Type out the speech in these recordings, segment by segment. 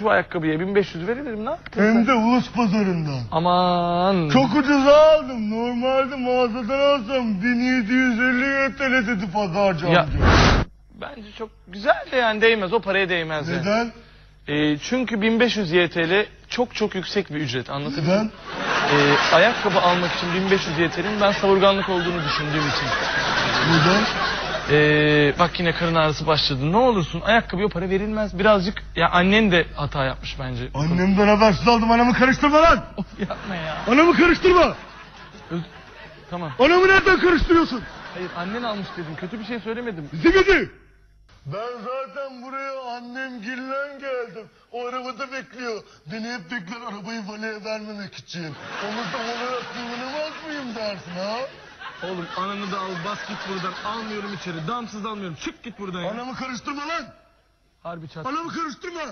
Şu ayakkabıya 1500 veririm ne yaptın Hem sen? de ulus pazarından. Aman. Çok ucuza aldım. Normalde mağazadan alsam 1750 TL dedi pazarcı Ya- amca. Bence çok güzel de yani değmez. O paraya değmez yani. Neden? Ee, çünkü 1500 YTL çok çok yüksek bir ücret anlatabildim. Neden? Ee, ayakkabı almak için 1500 YTL'nin ben savurganlık olduğunu düşündüğüm için. Neden? Ee, bak yine karın ağrısı başladı. Ne olursun ayakkabıya para verilmez. Birazcık ya annen de hata yapmış bence. Annemden habersiz aldım. Anamı karıştırma lan. Of yapma ya. Anamı karıştırma. Tamam. Anamı nereden karıştırıyorsun? Hayır annen almış dedim. Kötü bir şey söylemedim. Zibidi. Ben zaten buraya annem gillen geldim. O arabada bekliyor. Beni hep bekler arabayı valeye vermemek için. Onu da olarak kullanamaz mıyım dersin ha? Oğlum ananı da al bas git buradan. Almıyorum içeri. Damsız almıyorum. Çık git buradan ya. Anamı karıştırma lan. Harbi çat. Anamı karıştırma.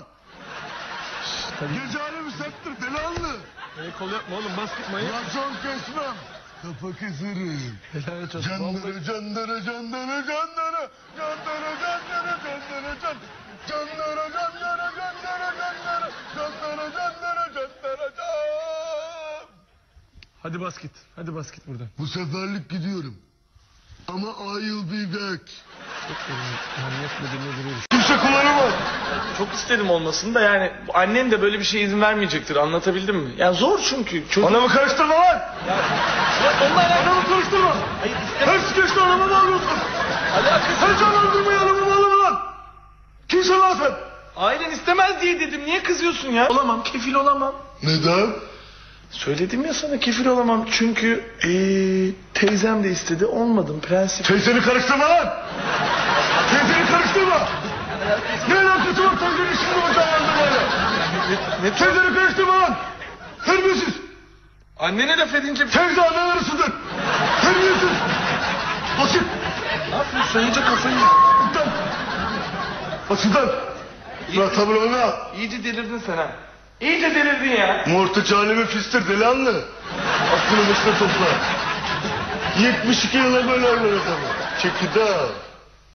Gece alemi serttir belanlı. El kol yapma oğlum bas git manyak. Racon kesmem. Kafa keserim. Helal olsun. Canları canları canları canları canları canları canları can canları Hadi bas git. Hadi bas git buradan. Bu seferlik gidiyorum. Ama I will be back. Mıdır nedir herif? Kimse kullanamaz. Çok istedim olmasını da yani annen de böyle bir şey izin vermeyecektir anlatabildim mi? Yani zor çünkü. Çocuk... Anamı karıştırma lan. Ya onunla alakası Anamı karıştırma. Hayır istemem. Her geçti anamı bağlıyorsun. Alakası Her canlandırmayı anamı bağlama lan. Kimsin lan sen? Ailen istemez diye dedim. Niye kızıyorsun ya? Olamam. Kefil olamam. Neden? Söyledim ya sana kefil olamam. Çünkü eee, teyzem de istedi. Olmadım prensip. Teyzeni karıştırma lan. Teyzeni karıştırma. Ne alakası var teyzenin şimdi o canlandırmayla? Ne, Teyzeni karıştırma lan. Terbiyesiz. Annene laf edince... Teyze annen arasıdır. Terbiyesiz. Basit. Ne yapıyorsun? İyice kafayı... Tabur oyna. İyice delirdin sen ha. İyice delirdin ya. Mortaç alemi fistir delanlı. Aklını başına topla. 72 yıla böyle oynar adamı. Çekil